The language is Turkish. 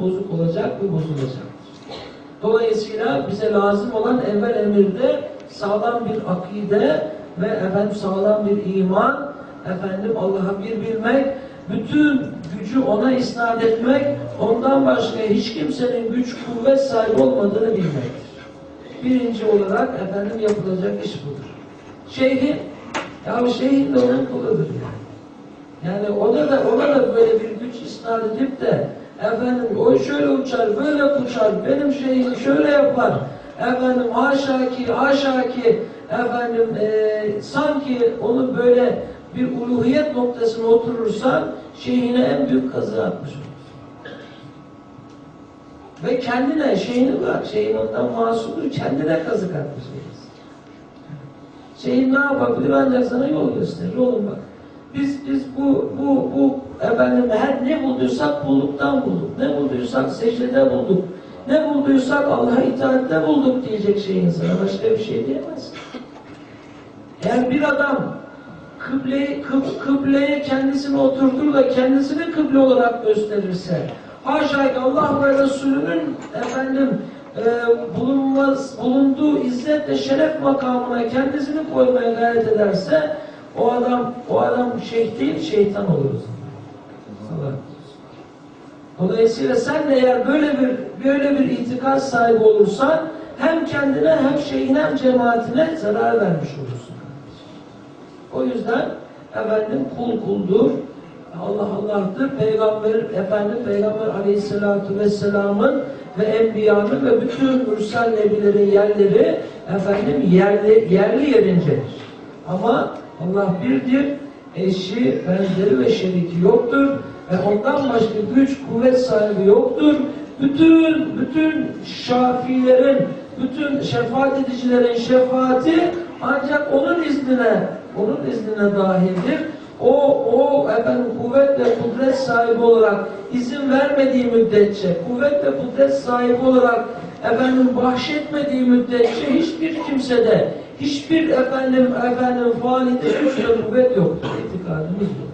bozuk olacak ve bozulacak. Dolayısıyla bize lazım olan evvel emirde sağlam bir akide ve efendim sağlam bir iman, efendim Allah'a bir bilmek, bütün gücü ona isnat etmek, ondan başka hiç kimsenin güç kuvvet sahibi olmadığını bilmektir. Birinci olarak efendim yapılacak iş budur. Şeyhin, ya şeyhin de onun kuludur yani. Yani ona da ona da böyle bir güç isnat edip de efendim o şöyle uçar, böyle uçar, benim şeyim şöyle yapar. Efendim haşa ki, haşa ki efendim e, sanki onu böyle bir uluhiyet noktasına oturursan şeyhine en büyük kazı atmış. Ve kendine şeyini var, şeyin ondan masumdur, kendine kazık atmış. Şeyin ne yapabilir ancak sana yol gösterir. Oğlum bak biz biz bulduysak bulduktan bulduk. Ne bulduysak secdede bulduk. Ne bulduysak Allah'a itaatte bulduk diyecek şey insana. Başka bir şey diyemez. Eğer bir adam kıbleyi, kıb, kıbleye kendisini oturtur da kendisini kıble olarak gösterirse haşa Allah ve Resulünün efendim e, bulunmaz, bulunduğu izzet ve şeref makamına kendisini koymaya gayret ederse o adam o adam şeyh değil şeytan olur. o zaman. Allah. Dolayısıyla sen de eğer böyle bir böyle bir itikat sahibi olursan hem kendine hem şeyine hem cemaatine zarar vermiş olursun. O yüzden efendim kul kuldur. Allah Allah'tır. Peygamber efendim Peygamber Aleyhisselatü Vesselam'ın ve Enbiya'nın ve bütün mürsel nebilerin yerleri efendim yerli, yerli yerincedir. Ama Allah birdir. Eşi, benzeri ve şeriki yoktur. Ve ondan başka güç, kuvvet sahibi yoktur. Bütün, bütün şafilerin, bütün şefaat edicilerin şefaati ancak onun iznine, onun iznine dahildir. O, o efendim kuvvet ve kudret sahibi olarak izin vermediği müddetçe, kuvvet ve kudret sahibi olarak efendim bahşetmediği müddetçe hiçbir kimsede, hiçbir efendim efendim faaliyette güç ve kuvvet yoktur. 呃，为？